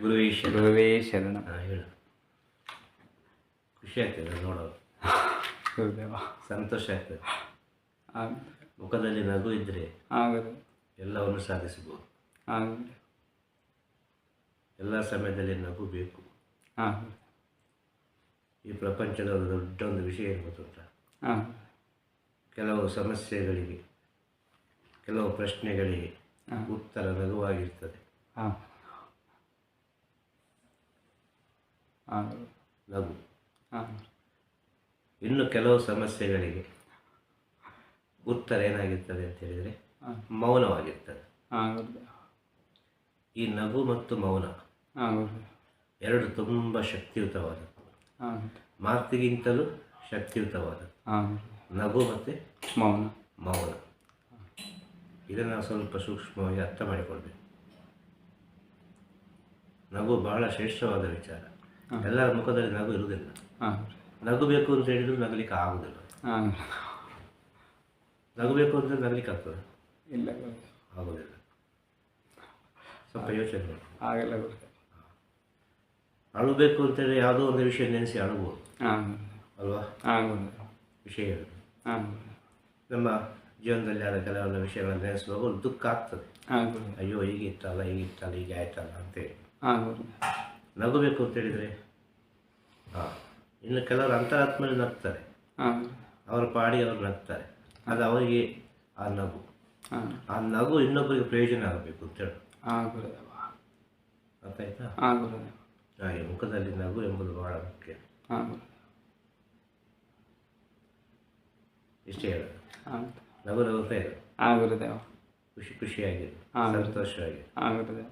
ಗುರುವೀಶ್ವರ ಗುರುವೇ ಶರಣ. ಹಾಂ ಹೇಳು. ಖುಷಿ ಆಗ್ತದೆ ನೋಡೋದು. ಗುರುದೇವ ಸಂತೋಷ ಆಗ್ತದೆ. ಆಗ- ಮುಖದಲ್ಲಿ ನಗು ಇದ್ದರೆ ಆಗದು. ಎಲ್ಲವನ್ನು ಸಾಧಿಸಬಹುದು. ಎಲ್ಲ ಸಮಯದಲ್ಲಿ ನಗು ಬೇಕು. ಆಗದು. ಈ ಪ್ರಪಂಚದ ಒಂದು ದೊಡ್ಡ ಒಂದು ವಿಷಯ ಏನು ಅಂತ? ಕೆಲವು ಸಮಸ್ಯೆಗಳಿಗೆ ಕೆಲವು ಪ್ರಶ್ನೆಗಳಿಗೆ ಹಾಂ. ಉತ್ತರ ಲಘುವಾಗಿರ್ತದೆ. ಲಘು. ಇನ್ನು ಕೆಲವು ಸಮಸ್ಯೆಗಳಿಗೆ ಉತ್ತರ ಏನಾಗಿರ್ತದೆ ಅಂತ ಹೇಳಿದರೆ ಹಾಂ ಮೌನವಾಗಿರ್ತದೆ. ಈ ನಗು ಮತ್ತು ಮೌನ ಎರಡು ತುಂಬ ಶಕ್ತಿಯುತವಾದದ್ದು. ಮಾತಿಗಿಂತಲೂ ಶಕ್ತಿಯುತವಾದದ್ದು. ನಗು ಮತ್ತು ಮೌನ. ಮೌನ. ಇದನ್ನು ನಾವು ಸ್ವಲ್ಪ ಸೂಕ್ಷ್ಮವಾಗಿ ಅರ್ಥ ಮಾಡಿಕೊಳ್ಬೇಕು. ನಗು ಬಹಳ ಶ್ರೇಷ್ಠವಾದ ವಿಚಾರ. ಎಲ್ಲರ ಮುಖದಲ್ಲಿ ನಗು ಇರುವುದಿಲ್ಲ. ನಗು ನಗಬೇಕು ಅಂತ ಹೇಳಿದ್ರು ನಗಲಿಕ್ಕೆ ಆಗುವುದಿಲ್ಲ. ನಗು ಬೇಕು ಅಂತ ನಗಲಿಕ್ಕೆ ಆಗ್ತದೆ. ಇಲ್ಲ. ಆಗೋದಿಲ್ಲ ಸ್ವಲ್ಪ ಯೋಚನೆ ಮಾಡಿ. ಆಗಲ್ಲ ಅಳಬೇಕು ಅಂತೇಳಿ ಯಾವುದೋ ಒಂದು ವಿಷಯ ನೆನೆಸಿ ಅಳಬಹುದು ಅಲ್ವಾ? ವಿಷಯ ನಮ್ಮ ಜೀವನದಲ್ಲಿ ಆದ ಕೆಲವೊಂದು ವಿಷಯಗಳನ್ನು ನೆನೆಸುವಾಗ ಒಂದು ದುಃಖ ಆಗ್ತದೆ. ಅಯ್ಯೋ ಹೀಗಿತ್ತಲ್ಲ ಹೀಗಿತ್ತಲ್ಲ ಹೀಗೆ ಆಯ್ತಲ್ಲ ಅಂತೇಳಿ. ನಗಬೇಕು ಅಂತ ಹೇಳಿದರೆ ಹಾಂ ಇನ್ನು ಕೆಲವರು ಅಂತರಾತ್ಮಲ್ಲಿ ನಗ್ತಾರೆ. ಅವರ ಪಾಡಿ ಅವರು ನಗ್ತಾರೆ. ಅದು ಅವರಿಗೆ ಆ ನಗು. ಆ ನಗು ಇನ್ನೊಬ್ಬರಿಗೆ ಪ್ರಯೋಜನ ಆಗಬೇಕು ಅಂತ ಹೇಳಿ. ಆಗುದೇವ ಅರ್ಥ ಆಯ್ತಾ? ಹಾಗೆ ಮುಖದಲ್ಲಿ ನಗು ಎಂಬುದು ಬಹಳ ಮುಖ್ಯ. ಇಷ್ಟೇ ಹೇಳೋದು. ನಗು ನಗುತ್ತಾ ಆಗುದೇವ ಖುಷಿ ಖುಷಿಯಾಗಿದೆ. ಹಾಂ. ಸಂತೋಷವಾಗಿದೆ. ಆಗುದೇವ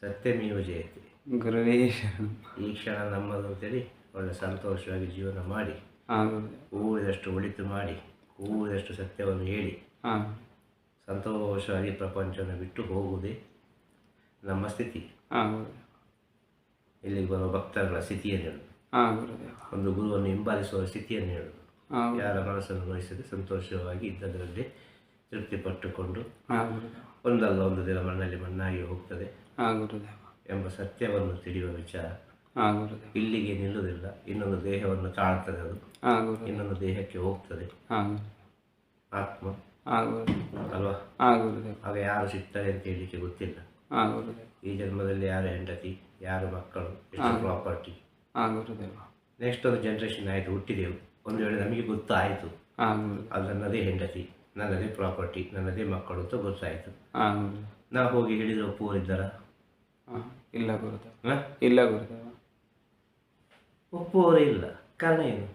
ಸತ್ಯಮೀವ ಜಯತೆ. ಗುರುವೇ ಶರಣ. ಈ ಕ್ಷಣ ನಮ್ಮದು ಅಂತೇಳಿ ಒಳ್ಳೆ ಸಂತೋಷವಾಗಿ ಜೀವನ ಮಾಡಿ ಆಗುದೇವ ಕೂಡಿದಷ್ಟು ಒಳಿತು ಮಾಡಿ ಹೂವಿದಷ್ಟು ಸತ್ಯವನ್ನು ಹೇಳಿ ಸಂತೋಷವಾಗಿ ಪ್ರಪಂಚವನ್ನು ಬಿಟ್ಟು ಹೋಗುವುದೇ ನಮ್ಮ ಸ್ಥಿತಿ. ಆಗುದೇವ ಇಲ್ಲಿಗೆ ಬರುವ ಭಕ್ತರುಗಳ ಸ್ಥಿತಿಯನ್ನು ಹೇಳುದು ಆಗುದೇವ ಒಂದು ಗುರುವನ್ನು ಹಿಂಬಾಲಿಸುವ ಸ್ಥಿತಿಯನ್ನು ಹೇಳುದು ಆಗುದು ಯಾರ ಮನಸ್ಸನ್ನು ವಹಿಸದೆ ಸಂತೋಷವಾಗಿ ಇದ್ದದರಲ್ಲಿ ತೃಪ್ತಿ ಪಟ್ಟುಕೊಂಡು ಒಂದಲ್ಲ ಒಂದು ದಿನ ಮಣ್ಣಲ್ಲಿ ಮಣ್ಣಾಗಿ ಹೋಗ್ತದೆ ಎಂಬ ಸತ್ಯವನ್ನು ತಿಳಿಯುವ ವಿಚಾರ. ಇಲ್ಲಿಗೆ ನಿಲ್ಲುವುದಿಲ್ಲ. ಇನ್ನೊಂದು ದೇಹವನ್ನು ತಾಳ್ತದೆ ಅದು. ಇನ್ನೊಂದು ದೇಹಕ್ಕೆ ಹೋಗ್ತದೆ. ಆತ್ಮ. ಅಲ್ವಾ? ಆಗ ಯಾರು ಸಿಗ್ತಾರೆ ಅಂತ ಹೇಳಲಿಕ್ಕೆ ಗೊತ್ತಿಲ್ಲ. ಈ ಜನ್ಮದಲ್ಲಿ ಯಾರು ಹೆಂಡತಿ ಯಾರು ಮಕ್ಕಳು ಪ್ರಾಪರ್ಟಿ ನೆಕ್ಸ್ಟ್ ಒಂದು ಜನ್ರೇಷನ್ ಆಯಿತು ಹುಟ್ಟಿದೆವು. ಒಂದು ವೇಳೆ ನಮಗೆ ಗೊತ್ತಾಯಿತು. ಅದು ನನ್ನದೇ ಹೆಂಡತಿ ನನ್ನದೇ ಪ್ರಾಪರ್ಟಿ ನನ್ನದೇ ಮಕ್ಕಳು ಅಂತ ಗೊತ್ತಾಯಿತು. ನಾ ನಾವು ಹೋಗಿ ಹೇಳಿದ್ರೆ ಒಪ್ಪುವರಿದ್ದಾರ ಇಲ್ಲ ಹಾಂ ಇಲ್ಲ ಒಪ್ಪುವವರೇ ಇಲ್ಲ. ಕಾರಣ ಏನು?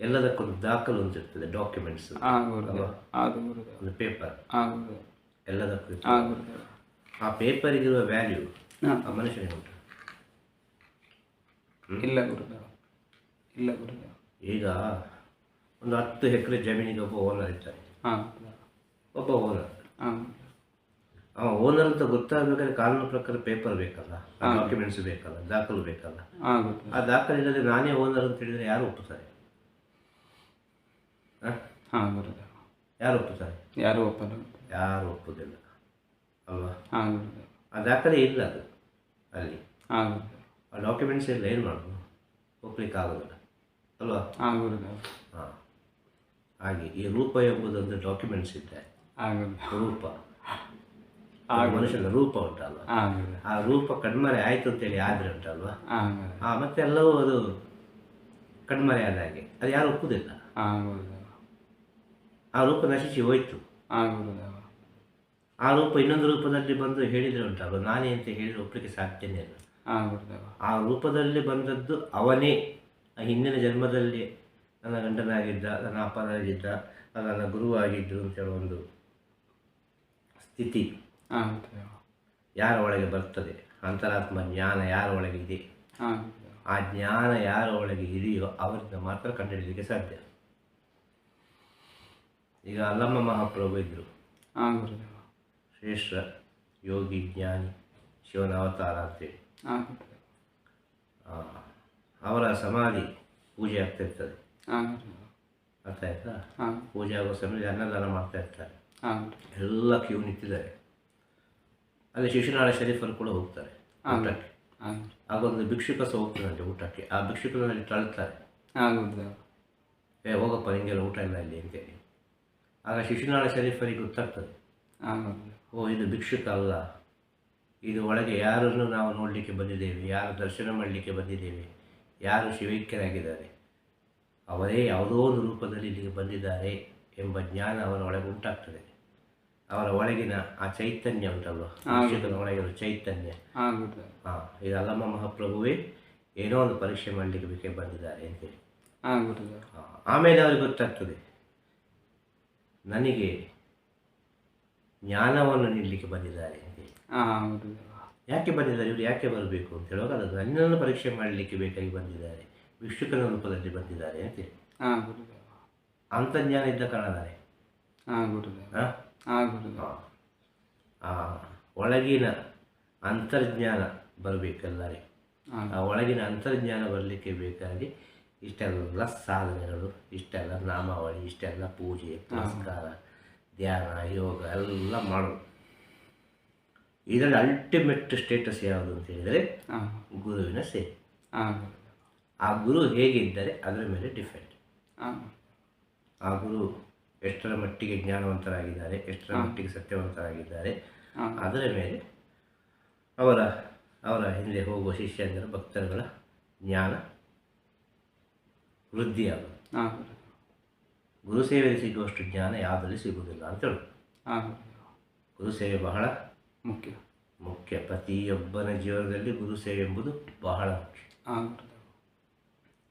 ಎಲ್ಲದಕ್ಕೊಂದು ದಾಖಲು ಅಂತ ಇರ್ತದೆ ಡಾಕ್ಯುಮೆಂಟ್ಸ್ ಒಂದು ಪೇಪರ್ ಎಲ್ಲದಕ್ಕೂ. ಆ ಪೇಪರ್ಗಿರುವ ವ್ಯಾಲ್ಯೂ ಆ ಮನುಷ್ಯನಿಗೆ ಉಂಟು. ಇಲ್ಲ ಗುರುದೇವ. ಇಲ್ಲ ಗುರುದೇವ. ಈಗ ಒಂದು ಹತ್ತು ಎಕರೆ ಜಮೀನಿಗೆ ಒಬ್ಬ ಓನರ್ ಇದ್ದಾನೆ. ಹಾಂ. ಒಬ್ಬ ಓನರ್ ಹಾಂ. ಅವ ಓನರ್ ಅಂತ ಗೊತ್ತಾಗಬೇಕಾದ್ರೆ ಕಾನೂನು ಪ್ರಕಾರ ಪೇಪರ್ ಬೇಕಲ್ಲ ಡಾಕ್ಯುಮೆಂಟ್ಸ್ ಬೇಕಲ್ಲ ದಾಖಲು ಬೇಕಲ್ಲ. ಹಾಂ ಆ ದಾಖಲೆ ಇಲ್ಲದೆ ನಾನೇ ಓನರ್ ಅಂತ ಹೇಳಿದರೆ ಯಾರು ಒಪ್ಪುತ್ತಾರೆ? ಆ? ಹಾಂ ಯಾರು ಯಾರು ಒಪ್ಪುತ್ತಾರೆ? ಯಾರು ಒಪ್ಪಲ್ಲ ಯಾರು ಒಪ್ಪುದಿಲ್ಲ. ಅಲ್ವಾ? ಹಾಂ ಆ ದಾಖಲೆ ಇಲ್ಲ ಅದು ಅಲ್ಲಿ. ಹಾಂ ಆ ಡಾಕ್ಯುಮೆಂಟ್ಸ್ ಎಲ್ಲ ಏನು ಮಾಡೋದು? ಒಪ್ಪಲಿಕ್ಕೆ ಆಗೋದಿಲ್ಲ ಅಲ್ವಾ? ಹಾಂ ಗುರುದೇವ ಹಾಂ. ಹಾಗೆ ಈ ರೂಪ ಎಂಬುದೊಂದು ಡಾಕ್ಯುಮೆಂಟ್ಸ್ ಇದೆ. ಹಾಂ ಗುರುದೇವ ರೂಪ ಆ ಮನುಷ್ಯನ ರೂಪ ಉಂಟಲ್ವ? ಆ ರೂಪ ಕಣ್ಮರೆ ಆಯಿತು ಅಂತೇಳಿ ಆದರೆ ಉಂಟಲ್ವಾ? ಆ ಮತ್ತೆ ಎಲ್ಲವೂ ಅದು ಕಣ್ಮರೆ ಆದ ಹಾಗೆ. ಅದು ಯಾರು ಒಪ್ಪುದಿಲ್ಲ. ಆ ರೂಪ ನಶಿಸಿ ಹೋಯ್ತು. ಆ ರೂಪ ಇನ್ನೊಂದು ರೂಪದಲ್ಲಿ ಬಂದು ಹೇಳಿದರೆ ಉಂಟಲ್ವ? ನಾನೇ ಅಂತ ಹೇಳಿದ್ರೆ ಒಪ್ಪಲಿಕ್ಕೆ ಸಾಧ್ಯನೇ ಇಲ್ಲ. ಆ ರೂಪದಲ್ಲಿ ಬಂದದ್ದು ಅವನೇ. ಆ ಹಿಂದಿನ ಜನ್ಮದಲ್ಲಿ ನನ್ನ ಗಂಡನಾಗಿದ್ದ ನನ್ನ ಅಪ್ಪನಾಗಿದ್ದ ನನ್ನ ಗುರುವಾಗಿದ್ದು ಅಂತೇಳೋ ಒಂದು ಸ್ಥಿತಿ. ಯಾರ ಒಳಗೆ ಬರ್ತದೆ? ಅಂತರಾತ್ಮ ಜ್ಞಾನ ಯಾರ ಒಳಗೆ ಇದೆ? ಆ ಜ್ಞಾನ ಯಾರ ಒಳಗೆ ಇದೆಯೋ ಅವರಿಂದ ಮಾತ್ರ ಕಂಡುಹಿಡಿಯಲಿಕ್ಕೆ ಸಾಧ್ಯ. ಈಗ ಅಲ್ಲಮ್ಮ ಮಹಾಪ್ರಭು ಇದ್ದರು ಶ್ರೇಷ್ಠ ಯೋಗಿ ಜ್ಞಾನಿ ಶಿವನ ಅವತಾರ ಅಂತೇಳಿ. ಅವರ ಸಮಾಧಿ ಪೂಜೆ ಆಗ್ತಿರ್ತದೆ ಅರ್ಥ ಆಯ್ತಾ? ಹಾಂ. ಪೂಜೆ ಆಗೋ ಸಮಯದಲ್ಲಿ ಅನ್ನದಾನ ಮಾಡ್ತಾ ಇರ್ತಾರೆ. ಹಾಂ. ಎಲ್ಲ ಕ್ಯೂ ನಿಂತಿದ್ದಾರೆ. ಅಲ್ಲಿ ಶಿಶುನಾಳ ಶರೀಫರು ಕೂಡ ಹೋಗ್ತಾರೆ ಊಟಕ್ಕೆ. ಆಗೊಂದು ಭಿಕ್ಷುಕ ಸಹ ಹೋಗ್ತಾನಂತೆ ಊಟಕ್ಕೆ. ಆ ಭಿಕ್ಷುಕನಲ್ಲಿ ತಳ್ತಾರೆ. ಏ ಹೋಗಪ್ಪ ನಿಂಗೆಲ್ಲ ಊಟ ಇಲ್ಲ ಇಲ್ಲಿ ಅಂತೇಳಿ ಆಗ ಶಿಶುನಾಳ ಶರೀಫರಿಗೆ ಗೊತ್ತಾಗ್ತದೆ. ಓ ಇದು ಭಿಕ್ಷುಕ ಅಲ್ಲ. ಇದು ಒಳಗೆ ಯಾರನ್ನು ನಾವು ನೋಡಲಿಕ್ಕೆ ಬಂದಿದ್ದೇವೆ ಯಾರು ದರ್ಶನ ಮಾಡಲಿಕ್ಕೆ ಬಂದಿದ್ದೇವೆ ಯಾರು ಶಿವೈಕ್ಯರಾಗಿದ್ದಾರೆ ಅವರೇ ಯಾವುದೋ ಒಂದು ರೂಪದಲ್ಲಿ ಇಲ್ಲಿಗೆ ಬಂದಿದ್ದಾರೆ ಎಂಬ ಜ್ಞಾನ ಅವರ ಒಳಗೆ ಉಂಟಾಗ್ತದೆ. ಅವರ ಒಳಗಿನ ಆ ಚೈತನ್ಯ ಉಂಟಲ್ವ? ಒಳಗಿರೋ ಚೈತನ್ಯ. ಹಾಂ ಇದು ಅಲ್ಲಮ್ಮ ಮಹಾಪ್ರಭುವೇ ಏನೋ ಒಂದು ಪರೀಕ್ಷೆ ಮಾಡಲಿಕ್ಕೆ ಬೇಕೇ ಬಂದಿದ್ದಾರೆ ಅಂತೇಳಿ ಹೇಳಿ. ಆಮೇಲೆ ಅವ್ರಿಗೆ ಗೊತ್ತಾಗ್ತದೆ ನನಗೆ ಜ್ಞಾನವನ್ನು ನೀಡಲಿಕ್ಕೆ ಬಂದಿದ್ದಾರೆ ಯಾಕೆ ಬಂದಿದ್ದಾರೆ? ಇವರು ಯಾಕೆ ಬರಬೇಕು ಅಂತ ಹೇಳುವಾಗ ಅದು ನನ್ನನ್ನು ಪರೀಕ್ಷೆ ಮಾಡಲಿಕ್ಕೆ ಬೇಕಾಗಿ ಬಂದಿದ್ದಾರೆ. ಭಿಕ್ಷುಕನ ರೂಪದಲ್ಲಿ ಬಂದಿದ್ದಾರೆ ಅಂತೇಳಿ ಅಂತರ್ಜ್ಞಾನ ಇದ್ದ ಕಾರಣದಾರೆ ಒಳಗಿನ ಅಂತರ್ಜ್ಞಾನ ಬರಬೇಕಲ್ಲಾರೆ. ಆ. ಒಳಗಿನ ಅಂತರ್ಜ್ಞಾನ ಬರಲಿಕ್ಕೆ ಬೇಕಾಗಿ ಇಷ್ಟೆಲ್ಲ ಸಾಧನೆಗಳು ಇಷ್ಟೆಲ್ಲ ನಾಮಾವಳಿ ಇಷ್ಟೆಲ್ಲ ಪೂಜೆ ಪುರಸ್ಕಾರ ಧ್ಯಾನ ಯೋಗ ಎಲ್ಲ ಮಾಡೋದು ಇದರಲ್ಲಿ ಅಲ್ಟಿಮೇಟ್ ಸ್ಟೇಟಸ್ ಯಾವುದು ಅಂತ ಹೇಳಿದರೆ ಗುರುವಿನ ಸೇವೆ. ಆ ಗುರು ಹೇಗಿದ್ದರೆ ಅದರ ಮೇಲೆ ಡಿಫೆಂಡ್ ಆ ಗುರು ಎಷ್ಟರ ಮಟ್ಟಿಗೆ ಜ್ಞಾನವಂತರಾಗಿದ್ದಾರೆ ಎಷ್ಟರ ಮಟ್ಟಿಗೆ ಸತ್ಯವಂತರಾಗಿದ್ದಾರೆ ಅದರ ಮೇಲೆ ಅವರ ಅವರ ಹಿಂದೆ ಹೋಗುವ ಶಿಷ್ಯಂದರ ಭಕ್ತರುಗಳ ಜ್ಞಾನ ವೃದ್ಧಿಯಾಗುವುದು. ಗುರು ಸೇವೆಯಲ್ಲಿ ಸಿಗುವಷ್ಟು ಜ್ಞಾನ ಯಾವುದರಲ್ಲಿ ಸಿಗುವುದಿಲ್ಲ ಅಂತ ಹೇಳೋದು ಗುರು ಸೇವೆ ಬಹಳ ಮುಖ್ಯ. ಮುಖ್ಯ. ಪ್ರತಿಯೊಬ್ಬನ ಜೀವನದಲ್ಲಿ ಗುರು ಸೇವೆ ಎಂಬುದು ಬಹಳ ಮುಖ್ಯ.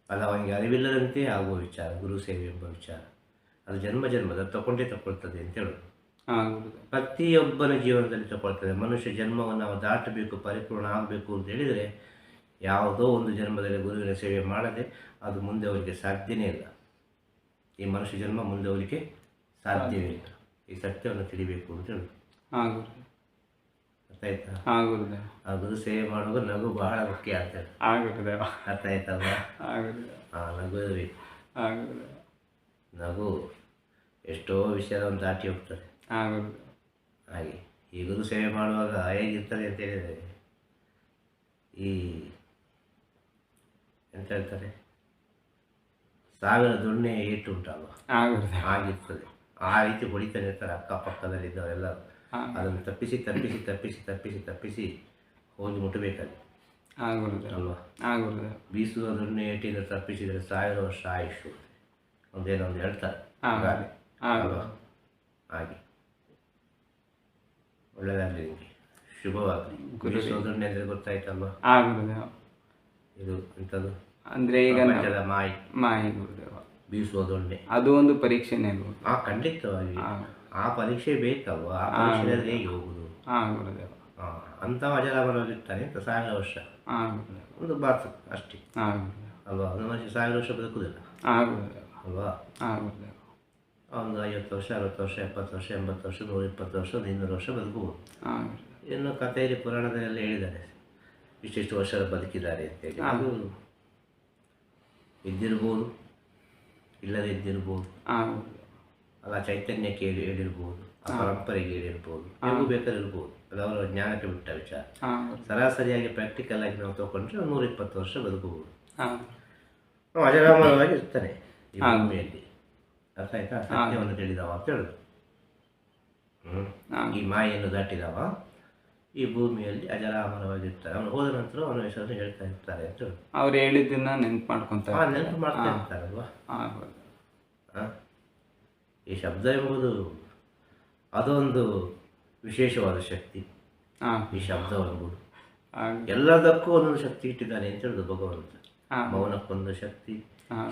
ಅಲ್ಲ ಅವನಿಗೆ ಅರಿವಿಲ್ಲದಂತೆ ಆಗುವ ವಿಚಾರ ಗುರು ಸೇವೆ ಎಂಬ ವಿಚಾರ. ಅದು ಜನ್ಮ ಜನ್ಮದ ತಗೊಂಡೇ ತಗೊಳ್ತದೆ ಅಂತ ಹೇಳೋದು. ಪ್ರತಿಯೊಬ್ಬನ ಜೀವನದಲ್ಲಿ ತಗೊಳ್ತದೆ ಮನುಷ್ಯ ಜನ್ಮವನ್ನು ನಾವು ದಾಟಬೇಕು ಪರಿಪೂರ್ಣ ಆಗಬೇಕು ಅಂತ ಹೇಳಿದರೆ ಯಾವುದೋ ಒಂದು ಜನ್ಮದಲ್ಲಿ ಗುರುವಿನ ಸೇವೆ ಮಾಡದೆ ಅದು ಮುಂದೆ ಅವರಿಗೆ ಸಾಧ್ಯನೇ ಇಲ್ಲ. ಈ ಮನುಷ್ಯ ಜನ್ಮ ಮುಂದೆ ಅವರಿಗೆ ಸಾಧ್ಯವೇ ಇಲ್ಲ. ಈ ಸತ್ಯವನ್ನು ತಿಳಿಬೇಕು ಅಂತ ಹೇಳೋದು. ಆಯ್ತಾ ಹಾಂ ಗುರುದೇವ ಆ ಗುರು ಸೇವೆ ಮಾಡುವಾಗ ನಗು ಬಹಳ ಮುಖ್ಯ ಆಗ್ತದೆ. ಗುರುದೇವ ಅರ್ಥ ಗುರುದೇವ ಆ ನಗು ಇರಬೇಕು ಹಾಂ ಗುರುದೇವ ನಗು ಎಷ್ಟೋ ವಿಷಯವನ್ನು ದಾಟಿ ಹೋಗ್ತದೆ. ಗುರುದೇವ ಹಾಗೆ. ಈ ಗುರು ಸೇವೆ ಮಾಡುವಾಗ ಹೇಗಿರ್ತದೆ ಅಂತ ಹೇಳಿದರೆ ಈ ಎಂತ ಹೇಳ್ತಾರೆ? ಸಾವಿರ ದೊಣ್ಣೆ ಏಟು ಉಂಟಲ್ವ? ಹಾಂ ಗುರುದೇವ ಆಗಿರ್ತದೆ ಆ ರೀತಿ ಹೊಡಿತಾನೆ ಇರ್ತಾರೆ ಅಕ್ಕಪಕ್ಕದಲ್ಲಿದ್ದವರೆಲ್ಲ ಹಾಂ ಅದನ್ನು ತಪ್ಪಿಸಿ ತಪ್ಪಿಸಿ ತಪ್ಪಿಸಿ ತಪ್ಪಿಸಿ ತಪ್ಪಿಸಿ ಹೋಗಿ ಗುರುದೇವ ಅಲ್ವಾ? ಬೀಸುವ ದೊಣ್ಣೆ ತಪ್ಪಿಸಿದರೆ ಸಾವಿರ ವರ್ಷ ಆಯುಷು ಒಂದೇನೋ ಒಂದು ಹೇಳ್ತಾರೆ. ಹಾಗೆ. ಹಾಂ ಅಲ್ವಾ? ಹಾಗೆ. ಒಳ್ಳೆಯದಾಗಲಿ ನಿಮಗೆ. ಶುಭವಾಗಲಿ. ಬೀಸುವ ದೊಣ್ಣೆ ಅಂದರೆ ಗೊತ್ತಾಯ್ತಲ್ವಾ? ಇದು ಎಂಥದ್ದು ಅಂದರೆ ಈಗ ಮಾಯಿ. ಮಾಯಿ ದೊಣ್ಣೆ ಅದು ಒಂದು ಪರೀಕ್ಷೆನೇ ಆ ಖಂಡಿತವಾಗಿ ಆ ಪರೀಕ್ಷೆ ಬೇಕಲ್ವ ಆ ಪರೀಕ್ಷೆ ಹೇಗೆ ಹೋಗುದು? ಹಾಂ ಗುರುದೇವ. ಆ, ಅಂತ ಸಾವಿರ ವರ್ಷ. ಹಾಂ ಗುರುದೇವ. ಒಂದು ಬಾತು ಅಷ್ಟೇ. ಹಾಂ ಗುರುದೇವ. ಅಲ್ವಾ? ಒಂದು ಮನುಷ್ಯ ಸಾವಿರ ವರ್ಷ ಬದುಕುದಿಲ್ಲ. ಹಾಂ ಗುರುದೇವ. ಅಲ್ವಾ? ಹಾಂ ಗುರುದೇವ. ಒಂದು ಐವತ್ತು ವರ್ಷ ಅರವತ್ತು ವರ್ಷ ಎಪ್ಪತ್ತು ವರ್ಷ ಎಂಬತ್ತು ವರ್ಷ ನೂರ ಇಪ್ಪತ್ತು ವರ್ಷ ಒಂದು ಇನ್ನೂರು ವರ್ಷ ಬದುಕಬಹುದು ಹಾಂ ಗುರುದೇವ. ಇನ್ನು ಕಥೆಯಲ್ಲಿ ಪುರಾಣದಲ್ಲೆಲ್ಲ ಹೇಳಿದ್ದಾರೆ. ಇಷ್ಟಿಷ್ಟು ವರ್ಷ ಬದುಕಿದ್ದಾರೆ ಅಂತೇಳಿ ಅದು ಇದ್ದಿರ್ಬೋದು ಇಲ್ಲದೇ ಇದ್ದಿರ್ಬೋದು ಹಾಂ ಗುರುದೇವ. ಅಲ್ಲ ಚೈತನ್ಯಕ್ಕೆ ಕೇಳಿ ಹೇಳಿರ್ಬೋದು ಆ ಪರಂಪರೆಗೆ ಹೇಳಿರ್ಬೋದು ಹೇಗೂ ಬೇಕಾದ್ರೆ ಇರ್ಬೋದು. ಅದು ಅವರ ಜ್ಞಾನಕ್ಕೆ ಬಿಟ್ಟ ವಿಚಾರ. ಸರಾಸರಿಯಾಗಿ ಪ್ರಾಕ್ಟಿಕಲ್ ಆಗಿ ನಾವು ತಗೊಂಡ್ರೆ ಒಂದು ನೂರ ಇಪ್ಪತ್ತು ವರ್ಷ ಬದುಕಬಹುದು. ನಾವು ಅಜರಾಮರವಾಗಿ ಇರ್ತಾನೆ ಈ ಭೂಮಿಯಲ್ಲಿ. ಅರ್ಥ ಆಯ್ತಾ? ಸತ್ಯವನ್ನು ತಿಳಿದವ ಅಂತ ಹೇಳುದು. ಈ ಮಾಯನ್ನು ದಾಟಿದವ ಈ ಭೂಮಿಯಲ್ಲಿ ಅಜರಾಮರವಾಗಿರ್ತಾರೆ ಅವನು ಹೋದ ನಂತರ ಅವನ ಹೆಸರನ್ನು ಹೇಳ್ತಾ ಇರ್ತಾರೆ ಅಂತ ಹೇಳುದು. ಅವ್ರು ಹೇಳಿದ್ದನ್ನ ನೆನ್ಪು ಮಾಡ್ಕೊಂತಾರೆ ನೆನಪು ಮಾಡ್ತಾ ಇರ್ತಾರಲ್ವಾ? ಈ ಶಬ್ದ ಎಂಬುದು ಅದೊಂದು ವಿಶೇಷವಾದ ಶಕ್ತಿ. ಈ ಶಬ್ದ ಎಂಬುದು ಎಲ್ಲದಕ್ಕೂ ಒಂದೊಂದು ಶಕ್ತಿ ಇಟ್ಟಿದ್ದಾನೆ ಅಂತ ಹೇಳುದು ಭಗವಂತ. ಮೌನಕ್ಕೊಂದು ಶಕ್ತಿ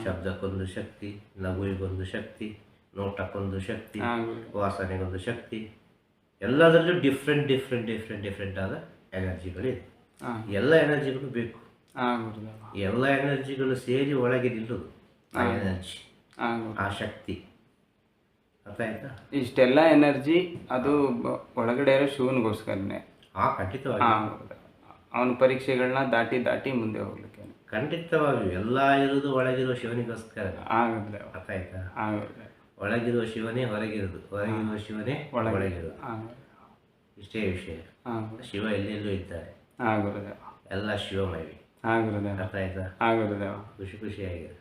ಶಬ್ದಕ್ಕೊಂದು ಶಕ್ತಿ ನಗುವಿಗೊಂದು ಶಕ್ತಿ ನೋಟಕ್ಕೊಂದು ಶಕ್ತಿ ವಾಸನೆಗೊಂದು ಶಕ್ತಿ. ಎಲ್ಲದರಲ್ಲೂ ಡಿಫ್ರೆಂಟ್ ಡಿಫ್ರೆಂಟ್ ಡಿಫ್ರೆಂಟ್ ಡಿಫ್ರೆಂಟ್ ಆದ ಎನರ್ಜಿಗಳಿದೆ. ಎಲ್ಲ ಎನರ್ಜಿಗಳು ಬೇಕು. ಎಲ್ಲ ಎನರ್ಜಿಗಳು ಸೇರಿ ಒಳಗೆ ನಿಲ್ಲುದು ಆ ಎನರ್ಜಿ ಆ ಶಕ್ತಿ. ಅರ್ಥ ಆಯ್ತಾ? ಇಷ್ಟೆಲ್ಲ ಎನರ್ಜಿ ಅದು ಬ- ಒಳಗಡೆ ಇರೋ ಶಿವನಿಗೋಸ್ಕರನೇ ಆ ಖಂಡಿತವಾಗಿ. ಅವನ ಪರೀಕ್ಷೆಗಳನ್ನ ದಾಟಿ ದಾಟಿ ಮುಂದೆ ಹೋಗ್ಲಿಕ್ಕೆ. ಖಂಡಿತವಾಗಿ ಎಲ್ಲ ಇರೋದು ಒಳಗಿರೋ ಶಿವನಿಗೋಸ್ಕರ. ಆಗಲ್ಲ ಅರ್ಥ ಆಯ್ತಾ? ಒಳಗಿರುವ ಶಿವನೇ ಹೊರಗಿರೋದು. ಹೊರಗಿರುವ ಶಿವನೇ ಒಳಗೆ. ಒಳಗಿರೋದು. ಇಷ್ಟೇ ವಿಷಯ. ಶಿವ ಎಲ್ಲೆಲ್ಲೂ ಇದ್ದಾರೆ. ಎಲ್ಲ ಶಿವಮಯವಿ. ಆಗುರುದೇವ ಗುರುದೇವ ಅರ್ಥ ಆಯ್ತಾ? ಆಗುರುದೇವ ಗುರುದೇವ ಖುಷಿ ಖುಷಿಯಾಗಿದೆ.